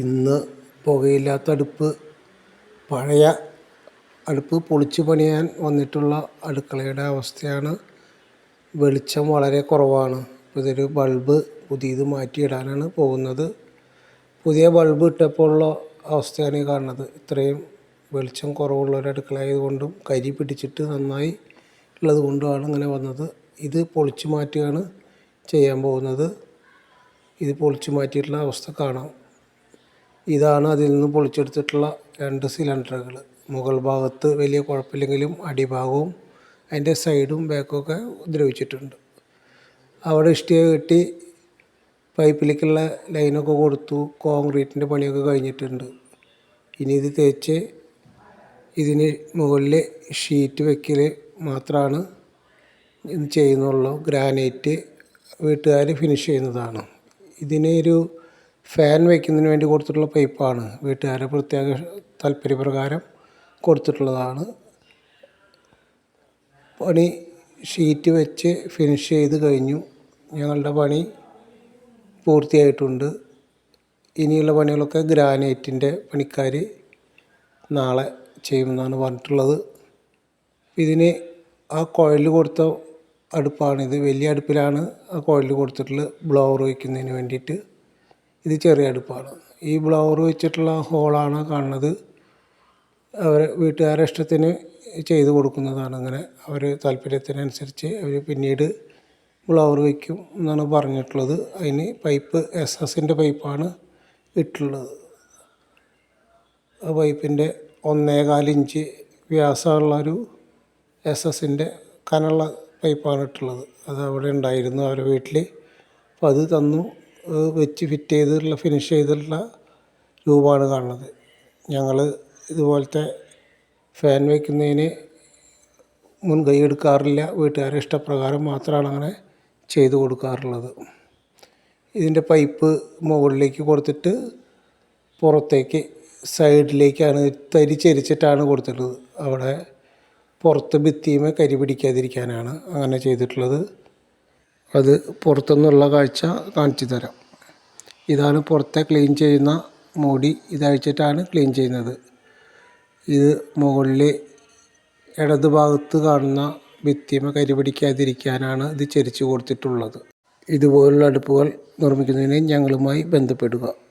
ഇന്ന് പുകയില്ലാത്ത അടുപ്പ് പഴയ അടുപ്പ് പൊളിച്ച് പണിയാൻ വന്നിട്ടുള്ള അടുക്കളയുടെ അവസ്ഥയാണ്. വെളിച്ചം വളരെ കുറവാണ്. ഇതൊരു ബൾബ് പുതിയത് മാറ്റിയിടാനാണ് പോകുന്നത്. പുതിയ ബൾബ് ഇട്ടപ്പോഴുള്ള അവസ്ഥയാണ് ഈ കാണുന്നത്. ഇത്രയും വെളിച്ചം കുറവുള്ള ഒരു അടുക്കള ആയതുകൊണ്ടും കരി പിടിച്ചിട്ട് നന്നായി ഉള്ളത് കൊണ്ടുമാണ് ഇങ്ങനെ വന്നത്. ഇത് പൊളിച്ചു മാറ്റുകയാണ് ചെയ്യാൻ പോകുന്നത്. ഇത് പൊളിച്ചു മാറ്റിയിട്ടുള്ള അവസ്ഥ കാണാം. ഇതാണ് അതിൽ നിന്ന് പൊളിച്ചെടുത്തിട്ടുള്ള രണ്ട് സിലിണ്ടറുകൾ. മുകൾ ഭാഗത്ത് വലിയ കുഴപ്പമില്ലെങ്കിലും അടിഭാഗവും അതിന്റെ സൈഡും ബാക്കൊക്കെ ഒക്കെ ദ്രവിച്ചിട്ടുണ്ട്. അവിടെ ഇഷ്ടിക കെട്ടി പൈപ്പിലേക്കുള്ള ലൈനൊക്കെ കൊടുത്തു കോൺക്രീറ്റിന്റെ പണിയൊക്കെ കഴിഞ്ഞിട്ടുണ്ട്. ഇനി ഇത് തേച്ച് ഇതിന് മുകളിൽ ഷീറ്റ് വെക്കൽ മാത്രമാണ് ചെയ്യുന്നുള്ളൂ. ഗ്രാനൈറ്റ് വീട്ടുകാർ ഫിനിഷ് ചെയ്യുന്നതാണ്. ഇതിനൊരു ഫാൻ വയ്ക്കുന്നതിന് വേണ്ടി കൊടുത്തിട്ടുള്ള പൈപ്പാണ് വീട്ടുകാരുടെ പ്രത്യേക താല്പര്യപ്രകാരം കൊടുത്തിട്ടുള്ളതാണ്. പണി ഷീറ്റ് വെച്ച് ഫിനിഷ് ചെയ്ത് കഴിഞ്ഞു. ഞങ്ങളുടെ പണി പൂർത്തിയായിട്ടുണ്ട്. ഇനിയുള്ള പണികളൊക്കെ ഗ്രാനൈറ്റിന്റെ പണിക്കാർ നാളെ ചെയ്യുമെന്നാണ് പറഞ്ഞിട്ടുള്ളത്. ഇതിന് ആ കുഴൽ കൊടുത്ത അടുപ്പാണിത് വലിയ അടുപ്പിലാണ് ആ കുഴൽ കൊടുത്തിട്ടുള്ളത്. ബ്ലോവർ വയ്ക്കുന്നതിന് വേണ്ടിയിട്ട്. ഇത് ചെറിയ അടുപ്പാണ്. ഈ ബ്ലോവർ വെച്ചിട്ടുള്ള ഹോളാണ് കാണുന്നത്. അവർ വീട്ടുകാരുടെ ഇഷ്ടത്തിന് ചെയ്ത് കൊടുക്കുന്നതാണ് അങ്ങനെ. അവർ താല്പര്യത്തിനനുസരിച്ച് അവർ പിന്നീട് ബ്ലോവർ വയ്ക്കും എന്നാണ് പറഞ്ഞിട്ടുള്ളത്. അതിന് പൈപ്പ് എസ് എസിന്റെ പൈപ്പാണ് ഇട്ടുള്ളത്. ആ പൈപ്പിന്റെ ഒന്നേകാലിഞ്ച് വ്യാസമുള്ള ഒരു എസ് എസിന്റെ കനുള്ള പൈപ്പാണ് ഇട്ടുള്ളത്. അത് അവിടെ ഉണ്ടായിരുന്നു അവരുടെ വീട്ടിൽ അപ്പോൾ അത് തന്നു. വെച്ച് ഫിറ്റ് ചെയ്തിട്ടുള്ള ഫിനിഷ് ചെയ്തിട്ടുള്ള രൂപമാണ് കാണുന്നത്. ഞങ്ങൾ ഇതുപോലത്തെ ഫാൻ വയ്ക്കുന്നതിന് മുൻകൈ എടുക്കാറില്ല. വീട്ടുകാരുടെ ഇഷ്ടപ്രകാരം മാത്രമാണ് അങ്ങനെ ചെയ്തു കൊടുക്കാറുള്ളത്. ഇതിന്റെ പൈപ്പ് മുകളിലേക്ക് കൊടുത്തിട്ട് പുറത്തേക്ക് സൈഡിലേക്കാണ് തരി ചരിച്ചിട്ടാണ് കൊടുത്തിട്ടുള്ളത്. അവിടെ പുറത്ത് ഭിത്തിയുമേ കരി പിടിക്കാതിരിക്കാനാണ് അങ്ങനെ ചെയ്തിട്ടുള്ളത്. അത് പുറത്തുനിന്നുള്ള കാഴ്ച കാണിച്ചു തരാം. ഇതാണ് പുറത്തെ ക്ലീൻ ചെയ്യുന്ന മോഡി ഇതഴിച്ചിട്ടാണ് ക്ലീൻ ചെയ്യുന്നത്. ഇത് മുകളിൽ ഇടത് ഭാഗത്ത് കാണുന്ന ഭിത്തിമ കരിപിടിക്കാതിരിക്കാനാണ് ഇത് ചരിച്ചു കൊടുത്തിട്ടുള്ളത്. ഇതുപോലുള്ള അടുപ്പുകൾ നിർമ്മിക്കുന്നതിന് ഞങ്ങളുമായി ബന്ധപ്പെടുക.